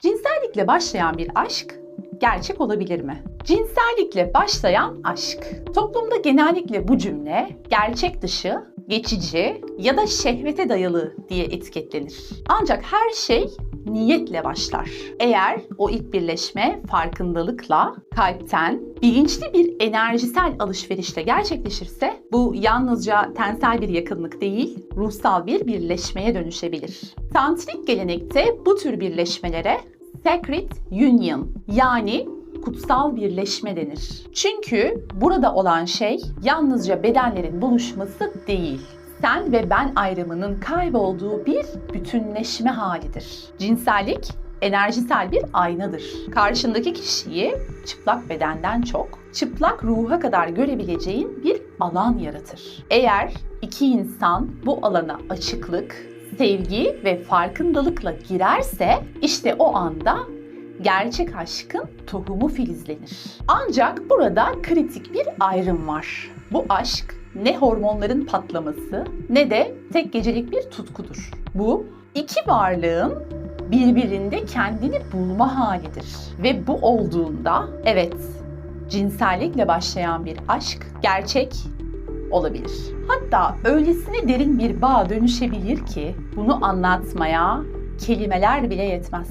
Cinsellikle başlayan bir aşk gerçek olabilir mi? Cinsellikle başlayan aşk. Toplumda genellikle bu cümle gerçek dışı, geçici ya da şehvete dayalı diye etiketlenir. Ancak her şey niyetle başlar. Eğer o ilk birleşme farkındalıkla, kalpten, bilinçli bir enerjisel alışverişle gerçekleşirse bu yalnızca tensel bir yakınlık değil, ruhsal bir birleşmeye dönüşebilir. Tantrik gelenekte bu tür birleşmelere Sacred Union yani kutsal birleşme denir. Çünkü burada olan şey yalnızca bedenlerin buluşması değil. Sen ve ben ayrımının kaybolduğu bir bütünleşme halidir. Cinsellik enerjisel bir aynadır. Karşındaki kişiyi çıplak bedenden çok, çıplak ruha kadar görebileceğin bir alan yaratır. Eğer iki insan bu alana açıklık, sevgi ve farkındalıkla girerse işte o anda gerçek aşkın tohumu filizlenir. Ancak burada kritik bir ayrım var. Bu aşk ne hormonların patlaması ne de tek gecelik bir tutkudur. Bu iki varlığın birbirinde kendini bulma halidir. Ve bu olduğunda evet cinsellikle başlayan bir aşk gerçek olabilir. Hatta öylesine derin bir bağ dönüşebilir ki bunu anlatmaya kelimeler bile yetmez.